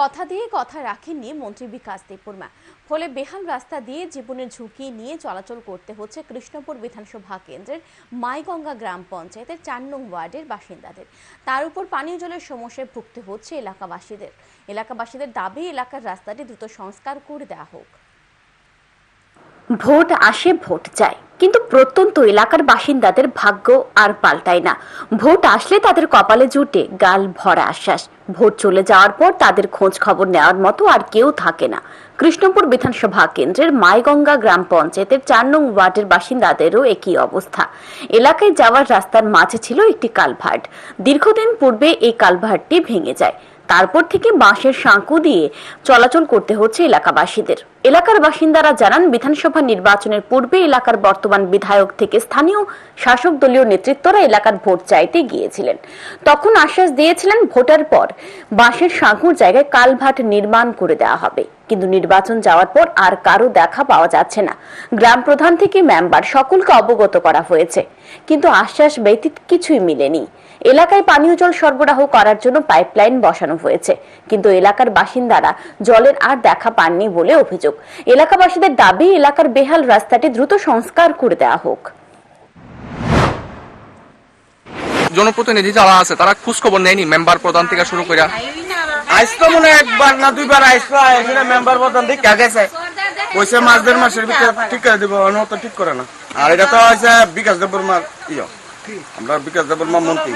কথা দিয়ে কথা রাখেননি মন্ত্রী বিকাশ দেববর্মা। ফলে বেহাল রাস্তা দিয়ে জীবনের ঝুঁকি নিয়ে চলাচল করতে হচ্ছে কৃষ্ণপুর বিধানসভা কেন্দ্রের মাইগঙ্গা গ্রাম পঞ্চায়েতের চার নং ওয়ার্ডের বাসিন্দাদের। তার উপর পানীয় জলের সমস্যায় ভুগতে হচ্ছে এলাকাবাসীদের। এলাকাবাসীদের দাবি, এলাকার রাস্তাটি দ্রুত সংস্কার করে দেওয়া হোক। ভোট আসে, ভোট যায়। কিন্তু প্রত্যন্ত এলাকার বাসিন্দাদের ভাগ্য আর পাল্টায় না। ভোট আসলে তাদের কপালে জুটে, গাল ভরা আশ্বাস। ভোট চলে যাওয়ার পর তাদের খোঁজ খবর নেওয়ার মতো আর কেউ থাকে না। কৃষ্ণপুর বিধানসভা কেন্দ্রের মাইগঙ্গা গ্রাম পঞ্চায়েতের চার নং ওয়ার্ডের বাসিন্দাদেরও একই অবস্থা। এলাকায় যাওয়ার রাস্তার মাঝে ছিল একটি কালভার্ট। দীর্ঘদিন পূর্বে এই কালভার্টটি ভেঙে যায়। তারপর থেকে বাঁশের সাঁকু দিয়ে চলাচল করতে হচ্ছে এলাকাবাসীদের। এলাকার বাসিন্দারা জানান, বিধানসভা নির্বাচনের পূর্বে এলাকার বর্তমান বিধায়ক থেকে স্থানীয় শাসক দলীয় নেতৃত্বরা এলাকার ভোট চাইতে গিয়েছিলেন। তখন আশ্বাস দিয়েছিলেন, ভোটার পর বাঁশের সাঁকুর জায়গায় কালভাট নির্মাণ করে দেওয়া হবে। কিন্তু নির্বাচন যাওয়ার পর আর কারও দেখা পাওয়া যাচ্ছে না। গ্রাম প্রধান থেকে মেম্বার সকলকে অবগত করা হয়েছে। কিন্তু আশ্বাস ব্যতীত কিছুই মিলেনি। এলাকায় পানীয় জল সরবরাহ করার জন্য পাইপলাইন বসানো হয়েছে। কিন্তু এলাকার বাসিন্দারা জলের আর দেখা পাননি বলে অভিযোগ। এলাকাবাসীদের দাবি, এলাকার বেহাল রাস্তাটি দ্রুত সংস্কার করে দেওয়া হোক। জনপ্রতিনিধি যারা আছে, তারা খোঁজ খবর নেয়নি, মেম্বার প্রধান থেকে শুরু করে আইসতো মনে একবার না দুইবার আইসতো এখানে মেম্বার বদন দি কা গেছে কইছে মাস দেড় মাসের ভিতরে ঠিক করে দিব অন্য তো ঠিক করে না। আর এটা তো হয়েছে বিকাশ দেববর্মার ইয়ে। আমরা বিকাশ দেববর্মা মন্ত্রী।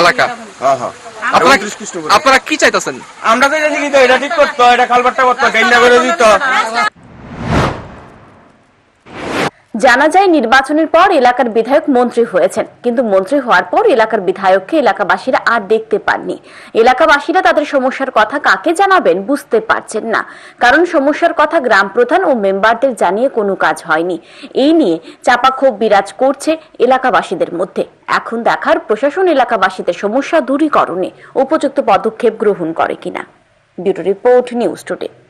এলাকা। হ্যাঁ হ্যাঁ। আপনারা উনত্রিশ কৃষ্ণ আপনারা কি চাইতেছেন? আমরা জানি এটা ঠিক করতো এটা খালবারটা করতো ডেন্ডা করে দিত। জানা যায় নির্বাচনের পর এলাকার বিধায়ক মন্ত্রী হয়েছেন, কিন্তু মন্ত্রী হওয়ার পর এলাকার বিধায়ককে এলাকাবাসীরা আর দেখতে পাননি। এলাকাবাসীরা তাদের সমস্যার কথা কাকে জানাবেন বুঝতে পারছেন না। কারণ সমস্যার কথা গ্রাম প্রধান ও মেম্বারদের জানিয়ে কোনো কাজ হয়নি। এই নিয়ে চাপা ক্ষোভ বিরাজ করছে এলাকাবাসীদের মধ্যে। এখন দেখার প্রশাসন এলাকাবাসীদের সমস্যা দূরীকরণে উপযুক্ত পদক্ষেপ গ্রহণ করে কিনা। Bureau report news today.